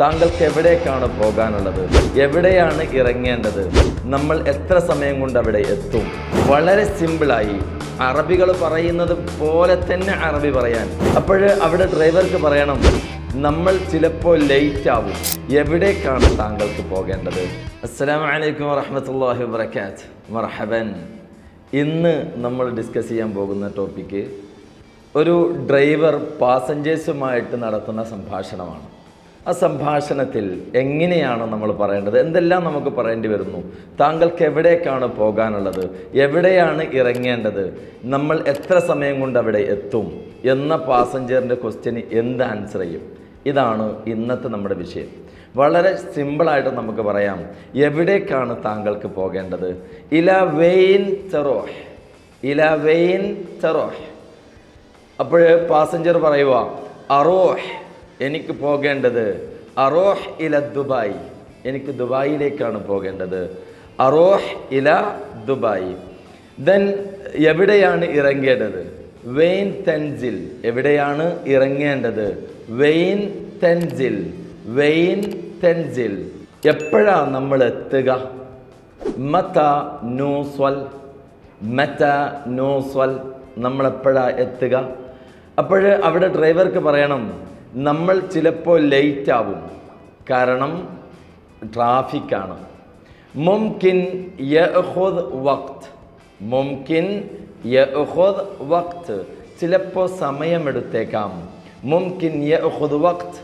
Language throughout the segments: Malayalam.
താങ്കൾക്ക് എവിടേക്കാണ് പോകാനുള്ളത്? എവിടെയാണ് ഇറങ്ങേണ്ടത്? നമ്മൾ എത്ര സമയം കൊണ്ട് അവിടെ എത്തും? വളരെ സിമ്പിളായി. അറബികൾ പറയുന്നത് പോലെ തന്നെ അറബി പറയാൻ. അപ്പോൾ അവിടെ ഡ്രൈവർക്ക് പറയണം നമ്മൾ ചിലപ്പോൾ ലേറ്റ് ആവും എവിടേക്കാണ് താങ്കൾക്ക് പോകേണ്ടത്? അസ്സലാമു അലൈക്കും വറഹമത്തല്ലാഹി വബർക്കാത്ത് മർഹബൻ. ഇന്ന് നമ്മൾ ഡിസ്കസ് ചെയ്യാൻ പോകുന്ന ടോപ്പിക്ക് ഒരു ഡ്രൈവർ പാസഞ്ചേഴ്സുമായിട്ട് നടത്തുന്ന സംഭാഷണമാണ്. ആ സംഭാഷണത്തിൽ എങ്ങനെയാണ് നമ്മൾ പറയേണ്ടത്? എന്തെല്ലാം നമുക്ക് പറയേണ്ടി വരുന്നു? താങ്കൾക്ക് എവിടേക്കാണ് പോകാനുള്ളത്? എവിടെയാണ് ഇറങ്ങേണ്ടത്? നമ്മൾ എത്ര സമയം കൊണ്ട് അവിടെ എത്തും? എന്ന പാസഞ്ചറിന്റെ ക്വസ്റ്റ്യന് എന്ത് ആൻസർ ചെയ്യും? ഇതാണ് ഇന്നത്തെ നമ്മുടെ വിഷയം. വളരെ സിമ്പിളായിട്ട് നമുക്ക് പറയാം. എവിടേക്കാണ് താങ്കൾക്ക് പോകേണ്ടത്? ഇല വെയിൻ ചെറോഹ് ഇല വെയിൻ ചെറോഹ് അപ്പോൾ പാസഞ്ചർ പറയുക അറോഹ്. എനിക്ക് പോകേണ്ടത് അറോഹ് ഇല ദുബായ്. എനിക്ക് ദുബായിലേക്കാണ് പോകേണ്ടത്. അറോഹ് ഇല ദുബായ്. ദെൻ എവിടെയാണ് ഇറങ്ങേണ്ടത്? വെയിൻ തെൻസിൽ. എവിടെയാണ് ഇറങ്ങേണ്ടത്? വെയിൻ തെൻസിൽ. വെയിൻ തെൻസിൽ. എപ്പോഴാണ് നമ്മൾ എത്തുക? മത നൂസ്വൽ. മത നൂസ്വൽ. നമ്മളെപ്പോഴാണ് എത്തുക? അപ്പോൾ അവിടെ ഡ്രൈവർക്ക് പറയണം നമ്മൾ ചിലപ്പോൾ ലേറ്റ് ആവും. കാരണം ട്രാഫിക്കാണ്. മുംകിൻ യഹുദ് വക്ത് മുംകിൻ യഹുദ് വക്ത് ചിലപ്പോൾ സമയമെടുത്തേക്കാം. മുംകിൻ യഹുദ് വക്ത്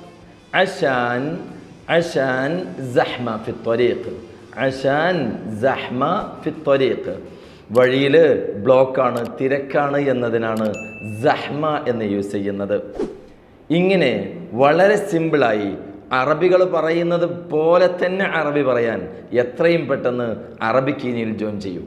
അഷാൻ അഷാൻ സഹ്മ ഫി ത്വരീഖ്. അഷാൻ സഹ്മ ഫി വഴിയിൽ ബ്ലോക്കാണ് തിരക്കാണ് എന്നതിനാണ് സഹ്മ എന്ന് യൂസ് ചെയ്യുന്നത്. ഇങ്ങനെ വളരെ സിമ്പിളായി അറബികൾ പറയുന്നത് പോലെ തന്നെ അറബി പറയാൻ എത്രയും പെട്ടെന്ന് അറബിക്ക് ഇനിയിൽ ജോയിൻ ചെയ്യൂ.